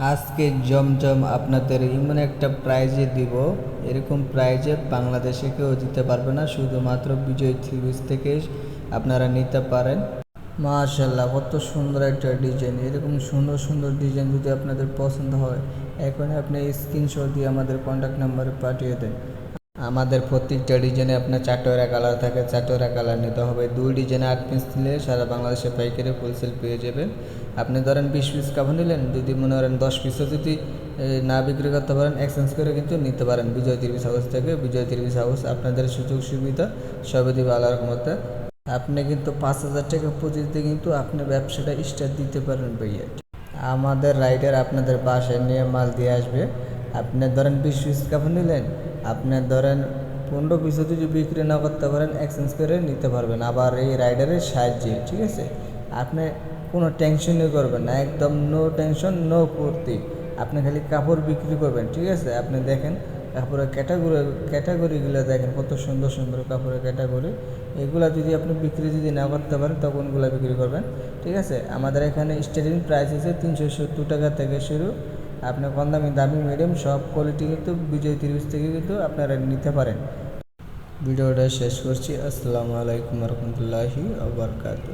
আজকে জমজম আপনাদের এমন একটা প্রাইজে দিব, এরকম প্রাইজে বাংলাদেশে কেউ দিতে পারবে না, শুধুমাত্র বিজয় থ্রিবিস থেকে আপনারা নিতে পারেন। মাশাল্লাহ কত সুন্দর একটা ডিজাইন এরকম সুন্দর সুন্দর ডিজাইন যদি আপনাদের পছন্দ হয় এখন আপনি স্ক্রিনশট দিয়ে আমাদের কন্ট্যাক্ট নাম্বারে পাঠিয়ে দেন। আমাদের প্রত্যেকটা ডিজাইনে আপনার চারটোরা কালার থাকে চারটোরা কালার নিতে হবে। দুই ডিজাইনে আট পিস নিলে সারা বাংলাদেশে পাইকারি হোলসেল পেয়ে যাবেন। আপনি ধরেন বিশ পিস কাপড় নিলেন, যদি মনে করেন দশ পিসও যদি না বিক্রি করতে পারেন এক্সচেঞ্জ করে কিন্তু নিতে পারেন। বিজয় তিরিশ হাউস থেকে বিজয় তিরিশ হাউস আপনাদের সুযোগ সুবিধা সবই দিবে আল্লাহর আপনি কিন্তু পাঁচ হাজার টাকা পুঁজিতে কিন্তু আপনি ব্যবসাটা স্টার্ট দিতে পারেন ভাইয়া। আমাদের রাইডার আপনাদের বাসায় নিয়ে মাল দিয়ে আসবে। আপনি ধরেন বিশ পিস কাপড় নিলেন আপনি ধরেন পনেরো পিস যদি বিক্রি না করতে পারেন এক্সচেঞ্জ করে নিতে পারবেন। আবার এই রাইডারের সাহায্যে, ঠিক আছে? আপনি কোনো টেনশনই করবেন না, একদম নো টেনশন নো ফুর্তি। আপনি খালি কাপড় বিক্রি করবেন, ঠিক আছে? আপনি দেখেন কাপড়ের ক্যাটাগরি ক্যাটাগরিগুলো দেখেন, কত সুন্দর সুন্দর কাপড়ের ক্যাটাগরি এগুলা যদি আপনি বিক্রি যদি না করতে পারেন, তখন এগুলো বিক্রি করবেন, ঠিক আছে? আমাদের এখানে স্টার্টিং প্রাইস আছে তিনশো সত্তর টাকা থেকে শুরু। আপনি কম দামি দামি মিডিয়াম সব কোয়ালিটি কিন্তু বিজয় তিরিশ থেকে কিন্তু আপনারা নিতে পারেন। ভিডিওটা শেষ করছি। আসসালামু আলাইকুম রহমতুল্লাহি আবরকাত